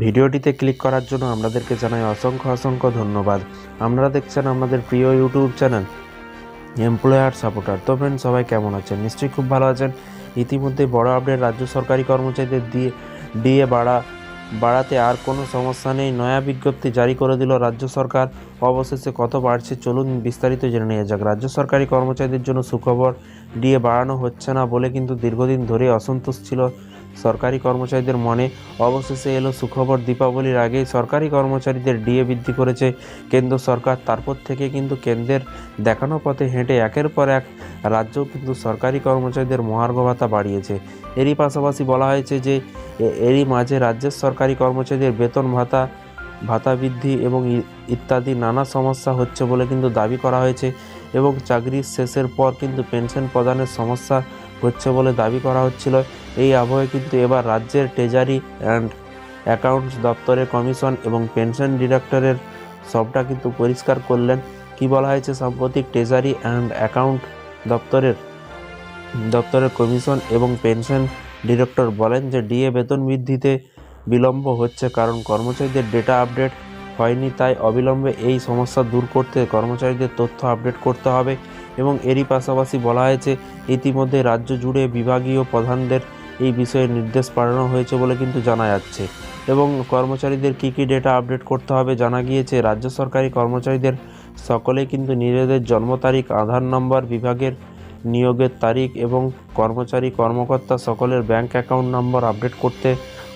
ভিডিওটিতে ক্লিক করার জন্য আপনাদেরকে জানাই অসংখ্য অসংখ্য ধন্যবাদ। আপনারা দেখছেন আমাদের প্রিয় ইউটিউব চ্যানেল, এমপ্লয়ার সাপোর্টার। তো ফ্রেন্ড সবাই কেমন আছেন? নিশ্চয়ই খুব ভালো আছেন। ইতিমধ্যে বড় আপডেট রাজ্য সরকারি কর্মচারীদের দিয়ে ডিএ বাড়া, বাড়াতে আর কোনো সমস্যা নেই। নয়া বিজ্ঞপ্তি জারি করে দিল রাজ্য সরকার। অবশেষে কত বাড়ছে চলুন বিস্তারিত জেনে নেওয়া যাক। রাজ্য সরকারি কর্মচারীদের জন্য সুখবর ডিএ বাড়ানো হচ্ছে না বলে কিন্তু দীর্ঘদিন ধরে অসন্তোষ ছিল সরকারি কর্মচারীদের মনে অবশেষে এলো সুখবর। দীপাবলির আগেই সরকারি কর্মচারীদের ডিএ বৃদ্ধি করেছে কেন্দ্র সরকার। তারপর থেকে কিন্তু কেন্দ্রের দেখানো পথে হেঁটে একের পর এক রাজ্য কিন্তু সরকারি কর্মচারীদের মহার্ঘ ভাতা বাড়িয়েছে। এরই পাশাপাশি বলা হয়েছে যে এরই মাঝে রাজ্যের সরকারি কর্মচারীদের বেতন ভাতা ভাতা বৃদ্ধি এবং ইত্যাদি নানা সমস্যা হচ্ছে বলে কিন্তু দাবি করা হয়েছে এবং চাকরির শেষের পর কিন্তু পেনশন প্রদানের সমস্যা হচ্ছে বলে দাবি করা হচ্ছিল। এই আবহে কিন্তু এবার রাজ্যের ট্রেজারি অ্যান্ড অ্যাকাউন্টস দপ্তরের কমিশন এবং পেনশন ডিরেক্টরের সবটা কিন্তু পরিষ্কার করলেন। কি বলা হয়েছে সাম্প্রতিক ট্রেজারি অ্যান্ড অ্যাকাউন্ট দপ্তরের? দপ্তরের কমিশন এবং পেনশন ডিরেক্টর বলেন যে ডিএ বেতন বৃদ্ধিতে বিলম্ব হচ্ছে কারণ কর্মচারীদের ডেটা আপডেট হয়নি, তাই অবিলম্বে এই সমস্যা দূর করতে কর্মচারীদের তথ্য আপডেট করতে হবে এবং এরই পাশাপাশি বলা হয়েছে, ইতিমধ্যে রাজ্য জুড়ে বিভাগীয় প্রধানদের এই বিষয়ে নির্দেশ পাঠানো হয়েছে বলে কিন্তু জানা যাচ্ছে এবং কর্মচারীদের কী কী ডেটা আপডেট করতে হবে জানা গিয়েছে। রাজ্য সরকারি কর্মচারীদের সকলেই কিন্তু নিজেদের জন্ম তারিখ, আধার নম্বর, বিভাগের নিয়োগের তারিখ এবং কর্মচারী কর্মকর্তা সকলের ব্যাংক অ্যাকাউন্ট নম্বর আপডেট করতে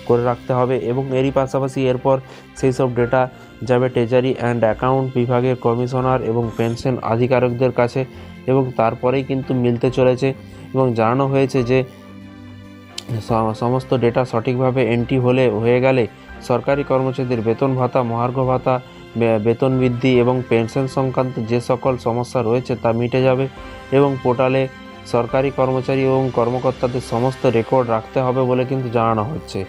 করে রাখতে হবে এবং এরই পাশাপাশি এরপর সেই সব ডেটা যাবে ট্রেজারি অ্যান্ড অ্যাকাউন্ট বিভাগের কমিশনার এবং পেনশন আধিকারিকদের কাছে এবং তারপরেই কিন্তু মিলতে চলেছে এবং জানানো হয়েছে যে সমস্ত ডেটা সঠিকভাবে এন্ট্রি হলে হয়ে গেলে সরকারি কর্মচারীদের বেতন ভাতা, মহার্ঘ ভাতা বেতন বৃদ্ধি এবং পেনশন সংক্রান্ত যে সকল সমস্যা রয়েছে তা মিটে যাবে এবং পোর্টালে সরকারি কর্মচারী এবং কর্মকর্তাদের সমস্ত রেকর্ড রাখতে হবে বলে কিন্তু জানানো হচ্ছে।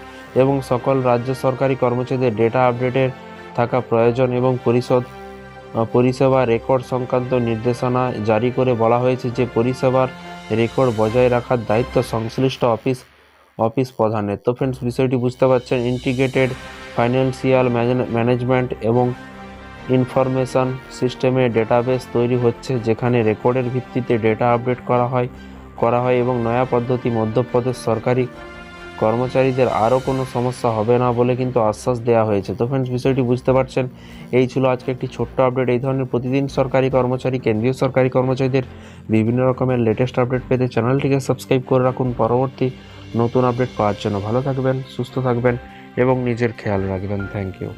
এবং সকল রাজ্য সরকারি কর্মচারীদের ডেটা আপডেটের থাকা প্রয়োজন এবং পরিষদ পরিষেবা রেকর্ড সংক্রান্ত নির্দেশনা জারি করে বলা হয়েছে যে পরিষেবার রেকর্ড বজায় রাখার দায়িত্ব সংশ্লিষ্ট অফিস অফিস প্রধানের। তো ফ্রেন্ডস বিষয়টি বুঝতে পারছেন ইন্টিগ্রেটেড ফাইন্যান্সিয়াল ম্যানেজমেন্ট এবং ইনফরমেশন সিস্টেমে ডেটাবেস তৈরি হচ্ছে যেখানে রেকর্ডের ভিত্তিতে ডেটা আপডেট করা হয় করা হয় এবং নয়া পদ্ধতি মধ্যপ্রদেশ সরকারি কর্মচারীদের আরও কোনো সমস্যা হবে না বলে কিন্তু আশ্বাস দেওয়া হয়েছে। তো ফ্রেন্ডস বিষয়টি বুঝতে পারছেন। এই ছিল আজকে একটি ছোট্ট আপডেট এই ধরনের প্রতিদিন সরকারি কর্মচারী, কেন্দ্রীয় সরকারি কর্মচারীদের বিভিন্ন রকমের লেটেস্ট আপডেট পেতে চ্যানেলটিকে সাবস্ক্রাইব করে রাখুন। পরবর্তী নতুন আপডেট পাওয়ার জন্য ভালো থাকবেন, সুস্থ থাকবেন এবং নিজের খেয়াল রাখবেন। Thank you